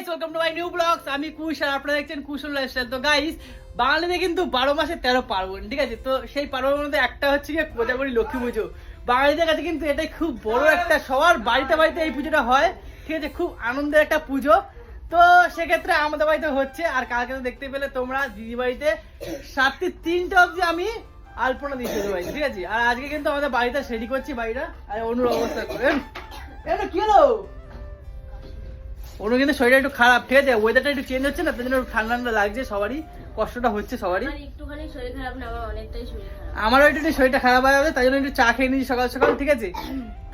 Guys welcome to my new blogs আমি কুশ আর আপনারা দেখছেন কুশল লাইফস্টাইল তো গাইস বাঙালিতে কিন্তু বারো মাসে তেরো পার্বণ, ঠিক আছে? তো সেই পার্বণের মধ্যে একটা হচ্ছে গিয়ে কোজাগরি লক্ষ্মী পুজো। বাঙালিদের কাছে কিন্তু এটাই খুব বড় একটা সবার বাড়িতে বাড়িতে এই পুজোটা হয়, ঠিক আছে? খুব আনন্দের একটা পুজো। তো সেক্ষেত্রে আমাদের বাড়িতে হচ্ছে, আর কালকে তো দেখতে পেলে তোমরা, দিদি বাড়িতে সাতটি তিনটে অবধি আমি আলপনা দিচ্ছি তোদের ঠিক আছে? আর আজকে কিন্তু আমাদের বাড়িতে রেডি করছি বাড়িটা আর অনুর অবস্থা করেন। এটা কি হলো? ওর কিন্তু শরীরটা একটু খারাপ ঠিক আছে? ওয়েদারটা একটু চেঞ্জ হচ্ছে না তার জন্য একটু ঠান্ডা ঠান্ডা লাগছে সবারই কষ্টটা হচ্ছে সবারই। একটুখানি শরীর খারাপ না আমার অনেকটাই শরীর খারাপ। আমারও একটু শরীরটা খারাপ হয়ে যাবে তাই জন্য একটু চা খেয়ে নিয়েছি সকাল সকাল ঠিক আছে?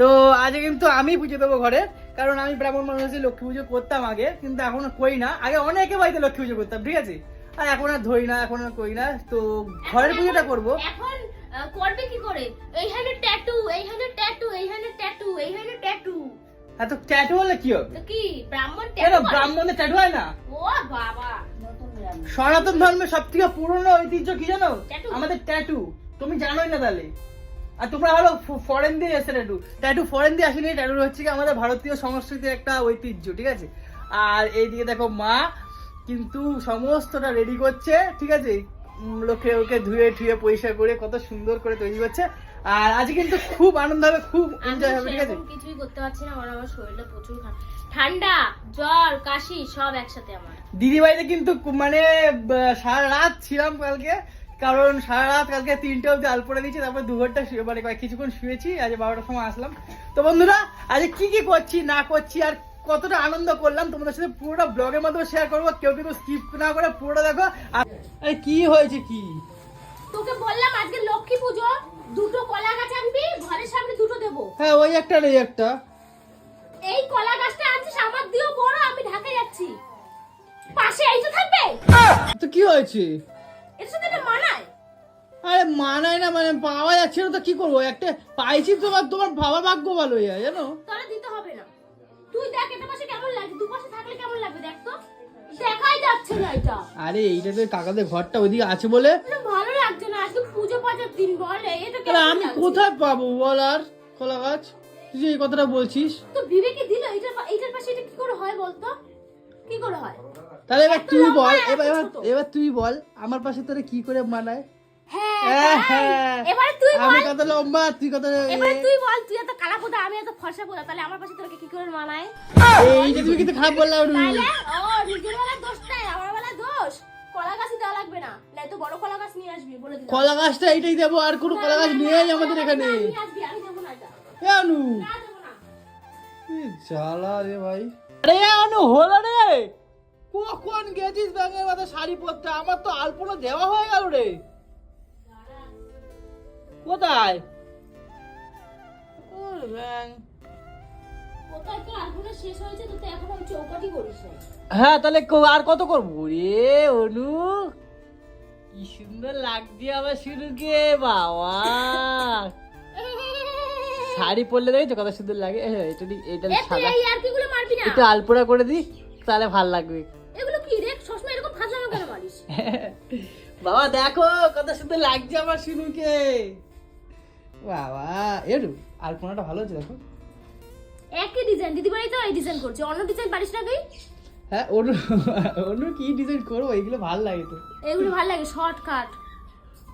তো আজকে কিন্তু আমি পুজো দেবো ঘরে কারণ আমি ব্রাহ্মণ মানুষ লক্ষ্মী পুজো করতাম আগে কিন্তু এখন করি না। আগে অনেকে বাড়িতে লক্ষ্মী পুজো করতাম ঠিক আছে? আর এখন আর ধরি না এখন আর করি না। তো ঘরের পুজোটা করব। এখন করবে কি করে? এইখানে ট্যাটু এইখানে ট্যাটু এইখানে ট্যাটু এইখানে ট্যাটু হ্যাঁ তো ট্যাটু হলে কি হবে? কি ব্রাহ্মণ ট্যাটু ব্রাহ্মণদের ট্যাটু হয়? না? ও বাবা সনাতন ধর্মের সব থেকে পুরনো ঐতিহ্য কি জানো? আমাদের ট্যাটু তুমি জানোই না তাহলে। আর তোমরা হলো ফরেন দিয়ে এসে ট্যাটু ট্যাটু ফরেন দিয়ে আসেনি ট্যাটু হচ্ছে কি আমাদের ভারতীয় সংস্কৃতির একটা ঐতিহ্য ঠিক আছে? আর এইদিকে দেখো মা কিন্তু সমস্তটা রেডি করছে ঠিক আছে? লোকে ওকে ধুয়ে ঠুয়ে পরিষ্কার করে কত সুন্দর করে তৈরি করছে। আর আজ কিন্তু খুব আনন্দ হবে খুব এনজয় হবে ঠিক আছে? কিছুই করতে পারছি না কারণ আমার শরীরটা প্রচুর ঠান্ডা জ্বর কাশি সব একসাথে আমার। দিদি বাড়িতে কিন্তু মানে সারা রাত ছিলাম কালকে কারণ সারা রাত কালকে তিনটে অব্দি আলপনা দিয়েছি তারপর দু ঘণ্টা শুয়ে মানে কিছুক্ষণ শুয়েছি আজ বারোটার সময় আসলাম। তো বন্ধুরা আজ কি কি করছি না করছি আর কতটা আনন্দ করলাম তোমাদের সাথে পুরোটা ব্লগের মাধ্যমে শেয়ার করব কেউ কিন্তু স্কিপ না করে পুরোটা দেখো। আর কি হয়েছে কি? তোকে বললাম আজকে লক্ষ্মী পুজো। দুটো কলা গাছ আনবি ঘরের সামনে দুটো দেবো। হ্যাঁ ওই একটা আর এই একটা। এই কলা গাছটা আনছিস আমার দিও বড় আমি ঢাকা যাচ্ছি। পাশে এইটা থাকবে? তো কি হয়েছে? এর সাথে এটা মানায়? আরে মানায় না মানে পাওয়া যাচ্ছে না তো কি করব? একটা পাইছি তোমার তোমার বাবার ভাগ্য ভালো যায় জানো? তোরা দিতে হবে না। তুই দেখ এটা পাশে কেমন লাগছে দু পাশে থাকলে কেমন লাগবে দেখ তো। দেখাই যাচ্ছে না এটা। আরে এইটা তো কাকাদের ঘরটা ওইদিকে আছে বলে না দিন বলে এটা তাহলে আমি কোথায় পাবো বল আর কলা গাছ? তুই যে এই কথাটা বলছিস। তো বিবেকে দিল এটার পা- এটার পাশে এটা কি করে হয় বলতো? কি করে হয়? তাহলে এবার তুই বল এবার এবার এবার তুই বল আমার পাশে তোরে কি করে মানায়? হ্যাঁ হ্যাঁ, তাই। আমি কত লম্বা তুই কত এবারে তুই বল তুই এত কালা পোদা আমি এত ফর্সা পোদা তাহলে আমার পাশে তোকে কি করে মানায়? এই যে তুমি কিন্তু খারাপ বললাম ও নিজের বেলা দোষ নাই আমার বেলা দোষ। কলা গাছই দেওয়া লাগবে না। নাই তো বড় কলা গাছ নিয়ে আসবি বলে দিলাম। কলা গাছটা এইটাই দেবো আর কোনো কলা গাছ নেই আমাদের এখানে। না, নিয়ে আসবি আমি দেবো না এটা। কেন না দেবো না। জ্বালা রে ভাই। আরে অনু হলো রে। কখন গেছিস ব্যাঙের মাথায় শাড়ি পরতে? আমার তো আলপনা দেওয়া হয়ে গেল রে। কোথায়? ব্যাঙ। কোথায় শেষ হয়েছে তুই তো চৌকাটি করিস হ্যাঁ তাহলে আর কত করব? রে অনু কি সুন্দর লাগছে আমার শুরুকে বাবা? শাড়ি পরলে দেখেছ কত সুন্দর লাগে। এটা এটা সাদা। একটু আলপনা করে দি তাহলে ভালো লাগবে। এগুলো কি রে? সবসময় এরকম ফাজলামো কেন মারিস? বাবা দেখো কত সুন্দর লাগছে আমার শুনুকে। বাবা এরু আলপনাটা ভালো হচ্ছে দেখো। একই ডিজাইন দিদি বাড়ি তো এই ডিজাইন করছে। অন্য ডিজাইন পারিস না তুই? হ্যাঁ অনু অন্য কি ডিজাইন করব? এগুলো ভালো লাগে তো। এগুলো ভালো লাগে শর্টকাট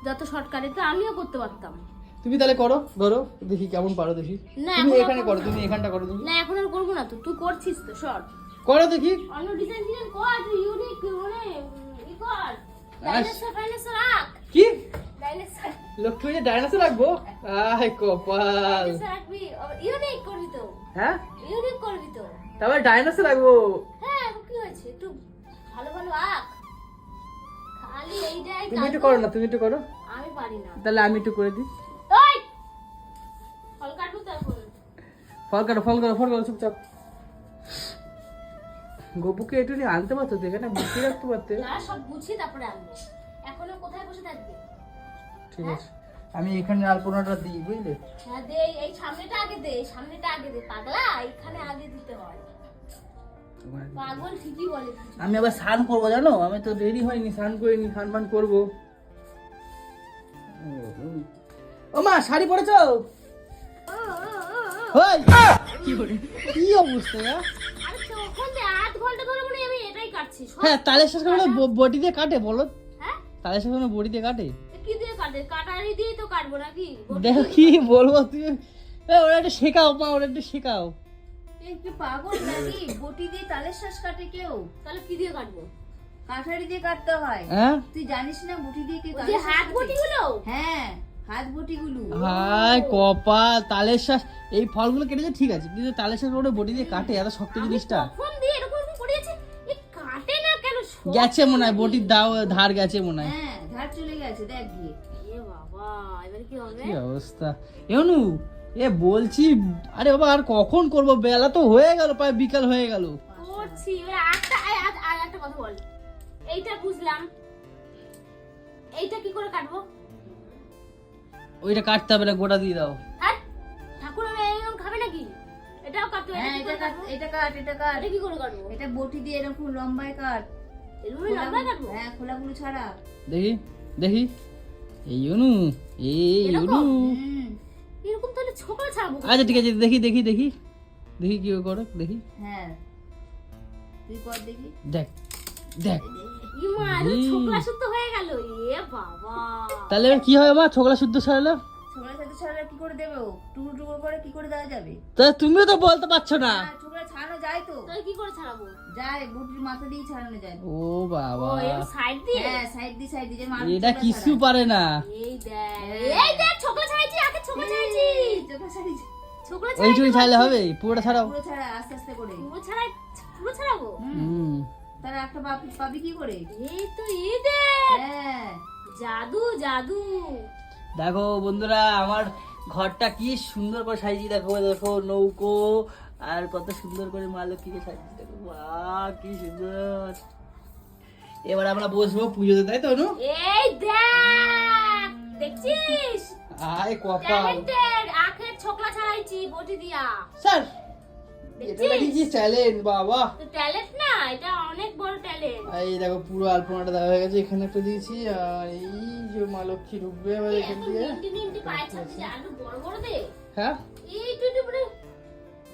যত শর্টকাট এটা আমিও করতে পারতাম। তুমি তাহলে করো ধরো দেখি কেমন পারো দেখি। না, তুমি এখানে করো তুমি এখানটা করো তুমি না এখন আর করব না তো তুই করছিস তো শর্ট করো দেখি। অন্য ডিজাইন ডিজাইন কর তুই ইউনিক মানে ই কর। ডাইনোসর ফাইনোসর রাখ কি? ডাইনোসর লক্ষ্মী ডাইনোসর রাখব আয় কপাল। ডাইনোসর রাখবি ইউনিক করবি তো। হ্যাঁ? ইউনিক করবি তো। তারপর ডাইনোসর রাখব হ্যাঁ কি হয়েছে? একটু ভালো ভালো আঁক। খালি এইটাই তুমি একটু করো না তুমি একটু করো। আমি পারি না। তাহলে আমি একটু করে দিই। ওই ফল কাটবো কাটো ফল কাটো ফল কাটো চুপচাপ। গপুকে একটু নিয়ে আনতে পারতো তো এখানে বুঝতে রাখতে পারতে। না সব গুছিয়ে তারপরে আনব। এখনও কোথায় বসে থাকবে? ঠিক আছে। আমি এখানে আলপনাটা দিই বুঝলে? হ্যাঁ দে এই- সামনেটা আগে দে সামনেটা আগে দে পাগলা এখানে আগে দিতে হয়। পাগল ঠিকই বলে আমি আবার স্নান করব জানো? আমি তো দেরি হয়নি স্নান করিনি স্নান ফান করব। ও মা শাড়ি পরেছো? কি অবস্থা হয় তালের কাটা। বটি দিয়ে কাটে বলো? হ্যাঁ? তালের শাঁস বটি দিয়ে কাটে এ কি দিয়ে কাটে? কাটারি দিয়ে তো কাটবো নাকি? দেখো কি বলব তুমি? ওরা একটু শেখাও মা ওরা একটু শেখাও। এই কি পাগল নাকি? বটি দিয়ে তালের শ্বাস কাটে কেউ? তাহলে কি দিয়ে কাটবো? কাঠারি দিয়ে কাটতে হয়। হ্যাঁ? তুই জানিস না বটি দিয়ে কি ওই তালের শ্বাস হাত বটি গুলো হ্যাঁ হাত বটি গুলো হাই কপাল তালের শাঁস। এই ফলগুলো কেটেছে ঠিক আছে কিন্তু তালের শাঁস ওটা বটি দিয়ে কাটে এত শক্ত জিনিসটা। কখন দিয়ে এরকম এরকম করিয়েছে এ কাটে না কেন? গেছে মনে হয় বটির দাও ধার গেছে মনে হয়। হ্যাঁ ধার চলে গেছে দেখ গিয়ে। কি অবস্থা? এমনু এ বলছি আরে বাবা আর কখন করব? বেলা তো হয়ে গেল প্রায় বিকাল হয়ে গেল। করছি আর একটা কথা বল। এইটা বুঝলাম। এইটা কি করে কাটবো? ওইটা কাটতে হবে না গোটা দিয়ে দাও। আর ঠাকুর আমি এরকম খাবে নাকি? এটাও কাটতে হবে হ্যাঁ এটা কাট এটা কাট এটা কাট। এটা কি করে কাটবো? এটা বটি দিয়ে এরকম লম্বায় কাট। এরকম লম্বা কাটবো? হ্যাঁ খোলাগুলো ছাড়া। দেখি দেখি। এই অনু এই অনু এরকম? তাহলে ছোকরা ছাড়বো আচ্ছা ঠিক আছে দেখি দেখি দেখি। দেখি কি করে দেখি। হ্যাঁ। তুই কর দেখি। দেখ দেখ। ইমা এটা ছোকরা শুদ্ধ হয়ে গেল। এ বাবা। তাহলে কি হবে মা? ছোকরা শুদ্ধ সারালো ছোকরা সাথে ছাড়া কি করে দেবে? ও টুকরো টুকরো করে কি করে দেওয়া যাবে? তা তুমিও তো বলতে পারছ না। হ্যাঁ ছোকরা ছাড়ানো যায় তো। তাহলে কি করে ছাড়াবো? যায় বটির মাথা দিয়ে ছাড়ানো যায়। ও ও বাবা সাইড দিয়ে? হ্যাঁ এটা কিছু পারে না। ওইটুকু ছাড়লে হবে? পুরোটা ছাড়াও। আস্তে আস্তে করে। পুরো ছাড়াবো? হুম। তারা একটা পাবি পাবি কি করে? এই তো এই হ্যাঁ। জাদু জাদু। দেখো বন্ধুরা আমার ঘরটা কি সুন্দর করে সাজিয়ে দেখো দেখো নৌকো আর কত সুন্দর করে মা লক্ষ্মীকে সাজিয়ে কি সুন্দর। এবার আমরা বসবো পুজোতে তাই তো নু এই দেখ দেখছিস? আয় কপাল। আখের ছোকলা ছাড়াইছি বটি দিয়া। স্যার এটা নাকি কি চ্যালেঞ্জ বাবা? ট্যালেন্ট না এটা অনেক বড় ট্যালেন্ট। এই দেখো পুরো আলপনাটা দেওয়া হয়ে গেছে এখানে একটা দিয়েছি আর এই যে মা লক্ষ্মী এবার এখান দিয়ে। বড় দে। হ্যাঁ?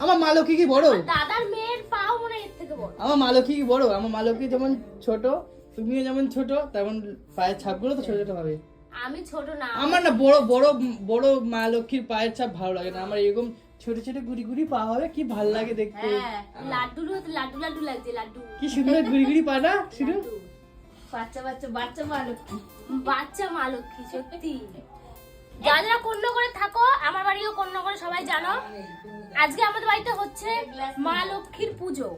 আমার মা লক্ষ্মী কি বড়? দাদার মেয়ের পাও মনে এর থেকে বড়। আমার মা লক্ষ্মী কি বড়? আমার মা লক্ষ্মী যেমন ছোট তুমিও যেমন ছোট তেমন পায়ের ছাপগুলো তো ছোট ছোট হবে। আমি ছোট না। আমার না বড় বড় বড় মা লক্ষ্মীর পায়ের ছাপ ভালো লাগে না। আমার এরকম ছোট ছোট গুড়ি গুড়ি পা হবে কি ভালো লাগে দেখতে। হ্যাঁ লাড্ডু লাড্ডু লাড্ডু লাগছে লাড্ডু। কি সুন্দর গুড়ি গুড়ি পা না শুধু। বাচ্চা বাচ্চা বাচ্চা ভালো বাচ্চা মা লক্ষ্মী সত্যি। যারা যারা কন্যাগড়ে থাকো? আমার বাড়িও কন্যাগড়ে সবাই জানো? আজকে আমাদের বাড়িতে হচ্ছে মা লক্ষ্মীর পুজো।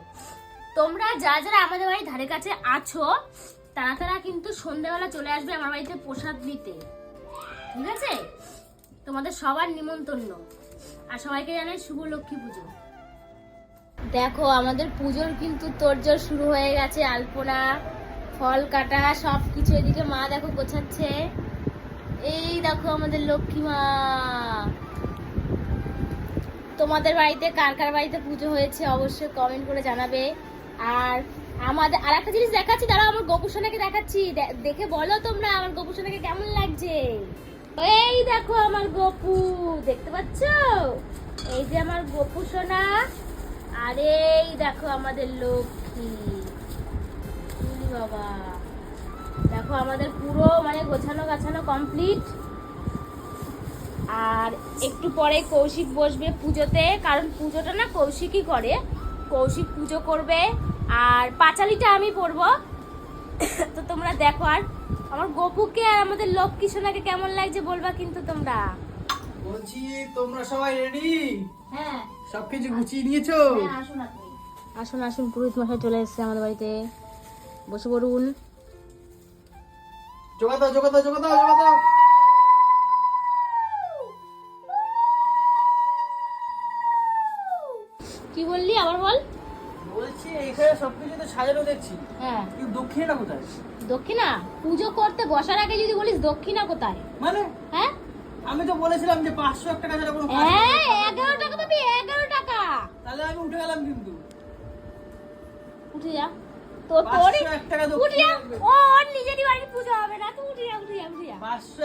তোমরা যা যারা আমাদের বাড়ির ধারে কাছে আছো, তারা তারা কিন্তু সন্ধ্যেবেলা চলে আসবে আমার বাড়িতে প্রসাদ নিতে। ঠিক আছে? তোমাদের সবার নিমন্ত্রণ। আর সবাইকে জানাই শুভ লক্ষ্মী পুজো। দেখো, আমাদের পুজোর কিন্তু তোড়জোড় শুরু হয়ে গেছে, আলপনা, ফল কাটা সব কিছু এদিকে মা দেখো গোছাচ্ছে। এই দেখো আমাদের লক্ষ্মী মা। তোমাদের বাড়িতে কার কার বাড়িতে পুজো হয়েছে অবশ্যই কমেন্ট করে জানাবে। আর আমাদের আর একটা জিনিস দেখাচ্ছি তারা আমার গোপুসোনাকে দেখাচ্ছি। দেখে বলো তোমরা আমার গোপুসোনাকে কেমন লাগছে। এই দেখো আমার গপু, দেখতে পাচ্ছ? এই যে আমার গপু সোনা আর এই দেখো আমাদের লক্ষ্মী। বাবা। দেখো আমাদের পুরো মানে গোছানো গাছানো কমপ্লিট আর একটু পরে কৌশিক বসবে পুজোতে কারণ পুজোটা না কৌশিকই করে। কৌশিক পুজো করবে আর পাঁচালিটা আমি পরবো। তো তোমরা দেখো আর আমার গপুকে আর আমাদের লক্ষ্মী সোনাকে কেমন লাগছে বলবা কিন্তু তোমরা? বলছি তোমরা সবাই রেডি হ্যাঁ। সবকিছু গুছিয়ে নিয়েছো? হ্যাঁ আসুন আসুন পুরোহিত মশাই চলে এসেছে আমাদের বাড়িতে। বসে পড়ুন। জোগা দাও জোগা দাও জোগা দাও জোগা দাও। কি বললি আবার বল? বলছি এখানে সবকিছু তো সাজানো দেখছি। হ্যাঁ। কিন্তু দক্ষিণটা কোথায়? দক্ষিণা? পুজো করতে বসার আগে যদি বলিস দক্ষিণা কোথায়? মানে? হ্যাঁ? আমি তো বলেছিলাম যে পাঁচশো এক টাকা ছাড়া কোনো কাজ হ্যাঁ এগারো টাকা পাবি এগারো টাকা। তাহলে আমি উঠে গেলাম কিন্তু। উঠে যা। তো তোর টাকা ও ওর নিজেরই বাড়ির পুজো হবে না তুই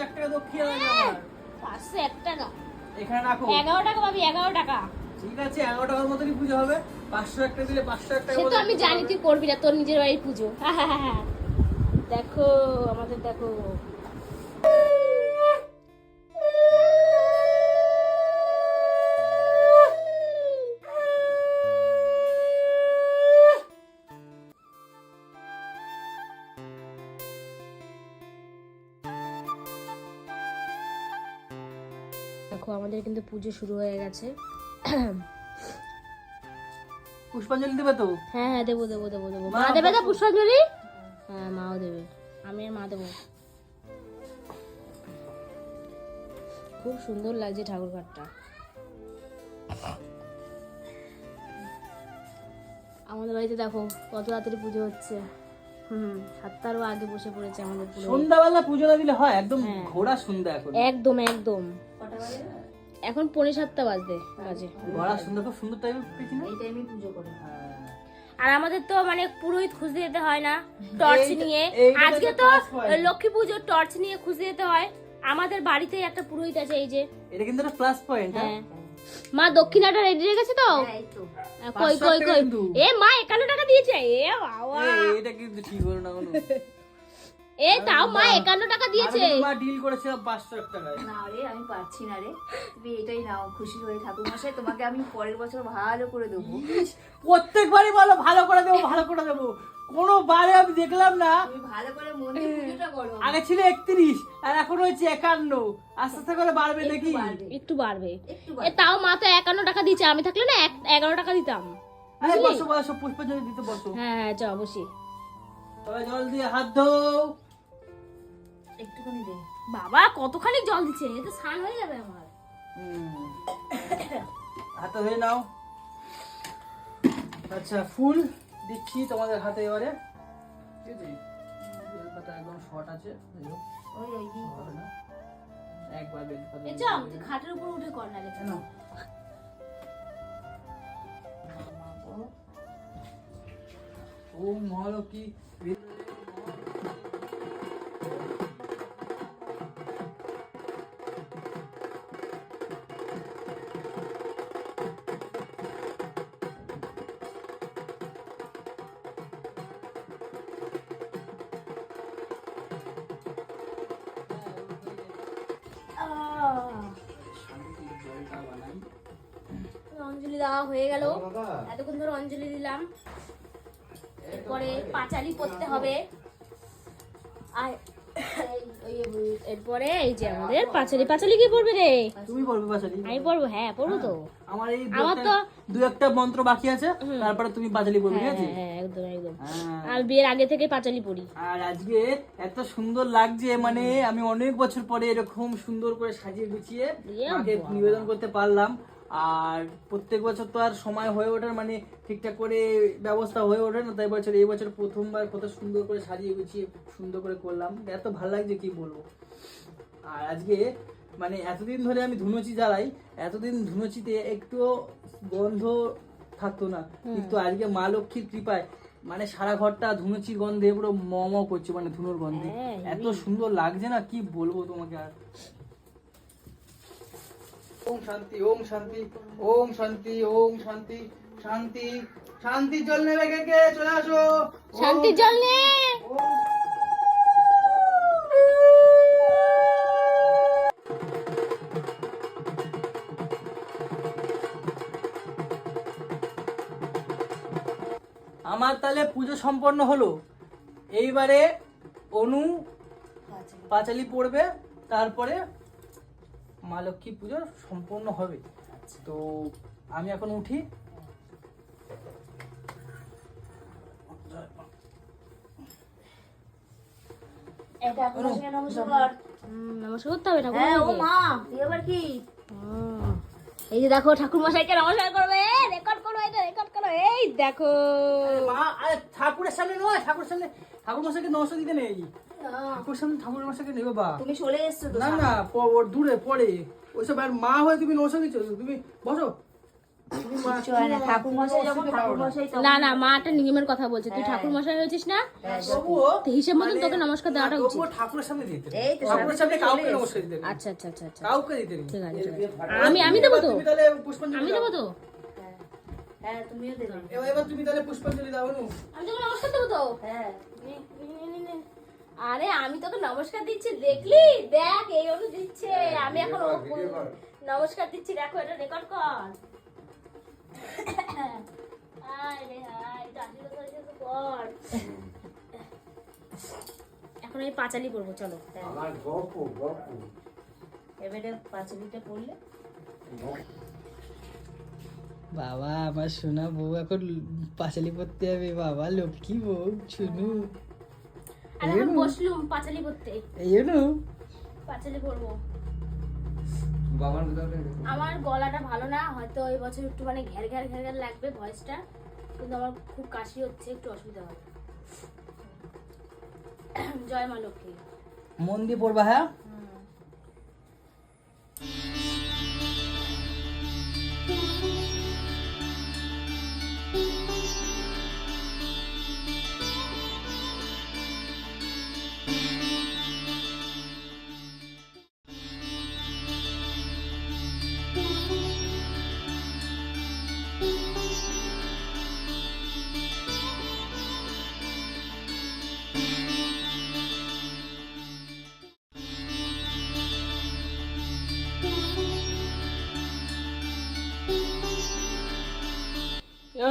টাকা দক্ষিণ হবে আমার। টাকা। এখানে রাখো। এগারো টাকা পাবি টাকা। ঠিক আছে এগারো টাকার মতনই পুজো হবে। দিলে সে তো আমি জানি তুই করবি না তোর নিজের বাড়ির পুজো। দেখো আমাদের দেখো আমাদের কিন্তু পুজো শুরু হয়ে গেছে। পুষ্পাঞ্জলি দেবে তো? হ্যাঁ হ্যাঁ দেবো দেবো দেবো দেবো। মা দেবে তো পুষ্পাঞ্জলি? হ্যাঁ মাও দেবে। আমি আর মা দেবো। খুব সুন্দর লাগছে ঠাকুর ঘরটা। আমাদের বাড়িতে দেখো কত রাত্রি পুজো হচ্ছে। হুম সাতটারও আগে বসে পড়েছে আমাদের সন্ধ্যাবেলা পুজো না দিলে হয় একদম হ্যাঁ। ঘোড়া সন্ধ্যা এখন। একদম একদম। এখন পৌনে সাতটা বাজতে বাজে। ঘোড়া সন্ধ্যা খুব সুন্দর টাইম পেয়েছি না? এই টাইমে পুজো করে। হ্যাঁ। আর আমাদের তো মানে পুরোহিত খুঁজে যেতে হয় না টর্চ নিয়ে। আজকে তো লক্ষ্মী পুজোর টর্চ নিয়ে খুঁজে যেতে হয়। আমাদের বাড়িতেই একটা পুরোহিত আছে এই যে। এটা কিন্তু একটা প্লাস পয়েন্ট হ্যাঁ? মা দক্ষিণাটা রেডি রেখেছে তো? হ্যাঁ তো। কই কই কই। এ মা একান্ন টাকা দিয়েছে। এ বাবা। এটা কিন্তু ঠিক হলো না কোনো। এ তাও মা একান্ন টাকা দিয়েছে। মা ডিল পাঁচশো এক টাকায়। না রে আমি পারছি না রে। তুমি এটাই নাও খুশি হয়ে ঠাকুর মশাই তোমাকে আমি পরের বছর ভালো করে দেবো। প্রত্যেকবারই বলো ভালো করে দেবো ভালো করে দেবো। কোনো বারে আমি দেখলাম না। ভালো করে মন্দির পুজোটা করো। আগে ছিল একত্রিশ আর এখন হয়েছে একান্ন। আস্তে আস্তে করে বাড়বে একটু নাকি? বাড়বে, একটু বাড়বে। এ তাও মা তো একান্ন টাকা দিয়েছে আমি থাকলে না এক- এগারো টাকা দিতাম। আরে বসো বসো পুষ্পাঞ্জলি দিতে বসো। হ্যাঁ হ্যাঁ চ অবশ্যই তবে জল দিয়ে হাত ধো একটুখানি দে বাবা কতখানি জল দিচ্ছে এ তো স্নান হয়ে যাবে আমার। হাতে ধরে নাও আচ্ছা ফুল দিচ্ছি তোমাদের হাতে এবারে ঠিক আছে বেলপাতা একদম শর্ট আছে ওই ওই দিই একবার বেলপাতা তুই খাটের উপর উঠে কর না নাও। ওম মহালক্ষ্মী বানাই অঞ্জলি দেওয়া হয়ে গেল। এতক্ষণ ধরে অঞ্জলি দিলাম। এরপরে পাঁচালি পড়তে হবে। আর এরপরে এই যে আমাদের পাঁচালি পাঁচালি কি পড়বে রে? তুমি বাসালি আমি পড়ব হ্যাঁ পড়ব তো। আমার এই আমার তো- দু একটা মন্ত্র বাকি আছে তারপরে তুমি বাজালি বলবে ঠিক হ্যাঁ আছে? হ্যাঁ একদম একদম। হ্যাঁ। আর বিয়ের আগে থেকে পাঁচালি পড়ি। আর আজকে এত সুন্দর লাগছে মানে আমি অনেক বছর পরে এরকম সুন্দর করে সাজিয়ে গুছিয়ে ইয়ে নিবেদন করতে পারলাম। আর প্রত্যেক বছর তো আর সময় হয়ে ওঠার মানে ঠিকঠাক করে ব্যবস্থা হয়ে ওঠে না তাই বছর এই বছর প্রথমবার কত সুন্দর করে সাজিয়ে গুছিয়ে সুন্দর করে করলাম। এত ভালো লাগছে কি বলব? আর আজকে মানে এতদিন ধরে আমি ধুনুচি জ্বালাই এতদিন ধুনুচিতে একটু গন্ধ থাকতো না কিন্তু আজকে মা লক্ষ্মীর কৃপায় মানে সারা ঘরটা ধুনুচির গন্ধে পুরো ম করছে মানে ধুনুর গন্ধে। হ্যাঁ, এত সুন্দর লাগছে না কি বলব তোমাকে আর? ওম শান্তি ওম শান্তি ওম শান্তি ওম শান্তি শান্তি শান্তি জল নেবে কে কে? চলে আসো। শান্তির জল নে। আমার তাহলে পুজো সম্পন্ন হলো। এইবারে অনু পাঁচালি পড়বে তারপরে মা লক্ষ্মী পুজো সম্পূর্ণ হবে। তো আমি এখন উঠি। মশাইকে নমস্কার নমস্কার করতে হবে হ্যাঁ ও মা আবার কি? এই যে দেখো ঠাকুর মশাইকে নমস্কার করবে রেকর্ড করো এটা রেকর্ড করো এই দেখো। মা আরে ঠাকুরের সামনে নয় ঠাকুরের সামনে ঠাকুর মশাইকে নমস্কার দিতে নেই। ঠাকুর সামনে ঠাকুর মশাইকে নেবে বা? তুমি চলে এসছো তো না না ওর দূরে পড়ে ওইসব আর মা হয়ে তুমি তুমি বসো। তুমি মা- কিচ্ছু হয় না ঠাকুর মশাই যখন ঠাকুর মশাই তখন না না মা একটা নিয়মের কথা বলছে। তুই ঠাকুর মশাই হয়েছিস না? হিসেব মতন মানে- তোকে নমস্কার দেওয়াটা না, উচিত। ঠাকুরের সামনে দিতে নেই। এই তো ঠাকুরের সামনে সামনে কাউকে নমস্কার দিতে আচ্ছা আচ্ছা আচ্ছা আচ্ছা। কাউকে দিতে ঠিক আছে আমি আমি দেবো তো? তুমি তাহলে পুষ্পাঞ্জলি আমি দেবো তো? হ্যাঁ তুমিও দেবে। এবার তুমি তাহলে পুষ্পাঞ্জলি দাও নু আমি তোকে নমস্কার দেবো তো? হ্যাঁ নে, নে, নে, নে, নে। আরে আমি তোকে নমস্কার দিচ্ছি দেখলি? দেখ এই অনু দিচ্ছে। আমি এখন ও- নমস্কার দিচ্ছি দেখো এটা রেকর্ড কর। হায় হায়। এখন এই পাঁচালি করব চলো। এবারে পাঁচমিটা পড়লে? বাবা আমার সোনা বউ এখন পাঁচালি পড়তে হবে বাবা লক্ষ্মী বউ শুনু। আর এখন বসলুম পাঁচালি করতে। এই জন্য পাঁচালি করব। আমার গলাটা ভালো না হয়তো এই বছর একটু মানে ঘের ঘের ঘের ঘের লাগবে ভয়েসটা কিন্তু আমার খুব কাশি হচ্ছে একটু অসুবিধা হবে। জয় মা লক্ষ্মী। মন দিয়ে পড়বা হ্যাঁ?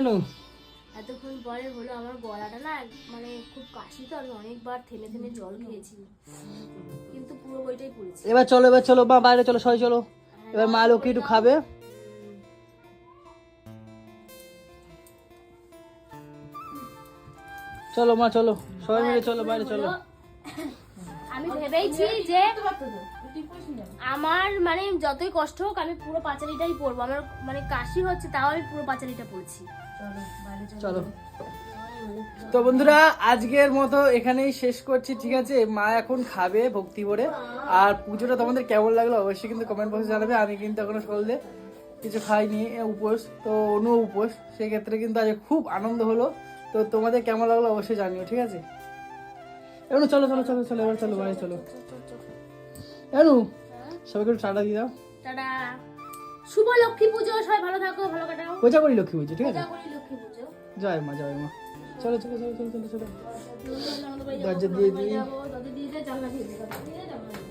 অনু এতক্ষণ পরে হলো আমার গলাটা না মানে খুব কাশি তো আমি অনেকবার থেমে থেমে জল খেয়েছি। কিন্তু পুরো বইটাই পড়েছি। এবার চলো এবার চলো মা বাইরে চলো সবাই চলো। এবার মা লক্ষ্মী একটু খাবে। চলো মা চলো। সবাই মিলে চলো বাইরে চলো। আমি ভেবেইছি যে আমার মানে যতই কষ্ট হোক আমি পুরো পাঁচালিটাই পরবো আমার মানে কাশি হচ্ছে তাও আমি পুরো পাঁচালিটা পড়ছি। চলো তো বন্ধুরা আজকের মতো এখানেই শেষ করছি ঠিক আছে? মা এখন খাবে ভক্তি করে আর পুজোটা তোমাদের কেমন লাগল অবশ্যই কিন্তু কমেন্ট বক্সে জানাবে। আমি কিন্তু এখনও সকাল কিছু খাইনি উপোস তো অনু উপোস। সেক্ষেত্রে কিন্তু আজ খুব আনন্দ হলো। তো তোমাদের কেমন লাগল অবশ্যই জানিও ঠিক আছে? এমন চলো চলো চলো চলো এবার চলো বাড়ি চলো। এনু সবাইকে একটু টাটা দিয়ে দাও। টাটা। শুভ লক্ষ্মী পুজো সবাই ভালো থাকো ভালো কাটাও। কোচা করি লক্ষ্মী পুজো ঠিক আছে? জয় মা জয় মা চলো চলো চলো চলো চলো চলো দরজা দরজা দিয়ে দিই। যাব দরজা দিয়ে দিয়ে জানলা দিয়ে দিই